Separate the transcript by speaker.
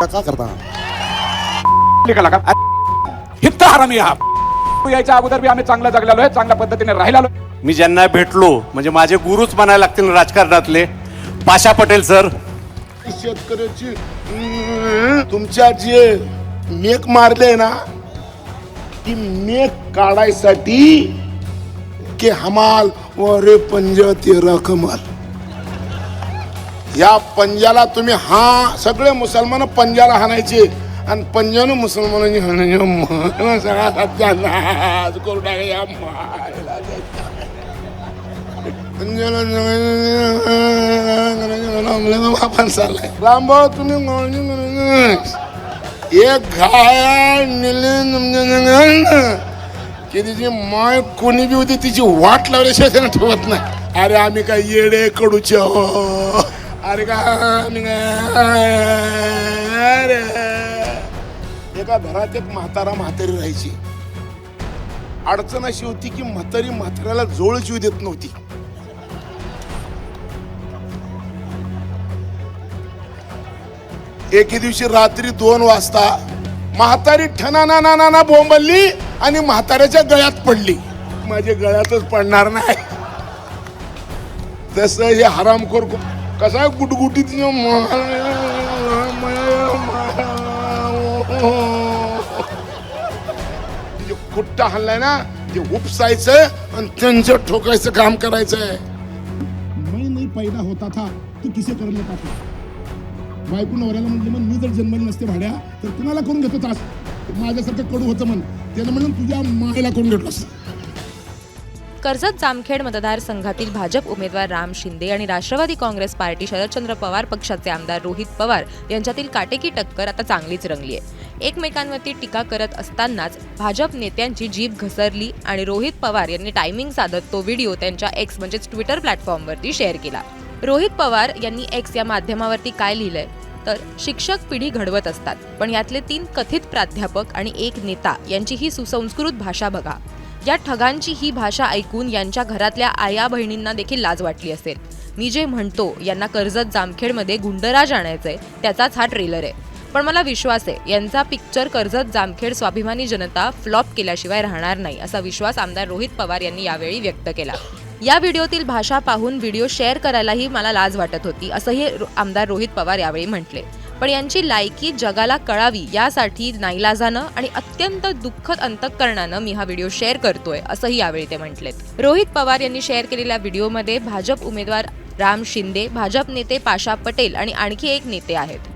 Speaker 1: का करता?
Speaker 2: निघाला का? हित्त हरामी हा. यायच्या अगोदर बी आम्ही चांगलं जगलेलो आहे चांगल्या पद्धतीने राहिलेलो.
Speaker 3: मी ज्यांना भेटलो म्हणजे माझे गुरुच म्हणायला लागतील राजकारणातले. पाशा पटेल सर.
Speaker 4: शेतकऱ्याची तुमच्या जे मेक मारले ना ती मेक काढायसाठी के हमाल रे पंज तेरा कमाल या पंजाला तुम्ही हा सगळे मुसलमान पंजाला हाणायचे. आणि पंजानं मुसलमानांनी हाणायचे. मन सगळा सत्यानाश करू टाका या मायला चाललाय रामभाऊ तुम्ही एक घाया निले की तिची माय कोणी बी होती तिची वाट लावल्याशिवाय त्यांना ठेवत नाही. अरे आम्ही काय येडे कडूचे हो अरे का? अरे एका घरात एक म्हातारा म्हातारी राहायची. अडचण अशी होती की म्हातारी म्हाताऱ्याला जोळ जीव देत नव्हती. एके दिवशी रात्री दोन वाजता म्हातारी ठना ना ना ना ना बोंबलली आणि म्हाताऱ्याच्या गळ्यात पडली. माझ्या गळ्यातच पडणार नाही. तस हे हरामखोर कु- कसा गुटगुटीत जे कुट्टा हल्लाय ना ते उपसायचं आणि त्यांचं ठोकायचं काम करायचं. आहे
Speaker 5: मैं नहीं पैदा होता था तू किसे कर लेता था? बायको नवऱ्याला म्हणली मग मी जर जन्मली नसते भाड्या तर कुणाला करून घेतो त्रास? माझ्यासारखं कडू होतं म्हण त्यानं म्हणून तुझ्या मायला करून घेतलं असतं
Speaker 6: कर्जत जामखेड मतदारसंघातील भाजप उमेदवार राम शिंदे आणि राष्ट्रवादी काँग्रेस पार्टी शरदचंद्र पवार पक्षाचे आमदार रोहित पवार यांच्यातील काटेकी टक्कर आता चांगलीच रंगली आहे. एकमेकांवरती टीका करत असतानाच भाजप नेत्यांची जीभ घसरली आणि रोहित पवार यांनी टायमिंग साधत तो व्हिडिओ त्यांच्या एक्स म्हणजेच ट्विटर प्लॅटफॉर्मवरती शेअर केला. रोहित पवार यांनी एक्स या माध्यमावरती काय लिहिलंय? तर शिक्षक पिढी घडवत असतात पण यातले तीन कथित प्राध्यापक आणि एक नेता यांची ही सुसंस्कृत भाषा बघा. या ठगांची ही भाषा ऐकून यांच्या घरातल्या आया बहिणींना देखील लाज वाटली असेल. मी जे म्हणतो यांना कर्जत जामखेडमध्ये गुंडराज आणायचंय त्याचाच हा ट्रेलर आहे. पण मला विश्वास आहे यांचा पिक्चर कर्जत जामखेड स्वाभिमानी जनता फ्लॉप केल्याशिवाय राहणार नाही असा विश्वास आमदार रोहित पवार यांनी यावेळी व्यक्त केला. या व्हिडिओतील भाषा पाहून व्हिडिओ शेअर करायलाही मला लाज वाटत होती असंही आमदार रोहित पवार यावेळी म्हटले. पण यांची लायकी जगाला कळावी यासाठी नाईलाजानं आणि अत्यंत दुःखद अंतकरणानं मी हा व्हिडिओ शेअर करतोय असंही यावेळी ते म्हटलेत. रोहित पवार यांनी शेअर केलेल्या व्हिडिओमध्ये भाजप उमेदवार राम शिंदे भाजप नेते पाशा पटेल आणि आणखी एक नेते आहेत.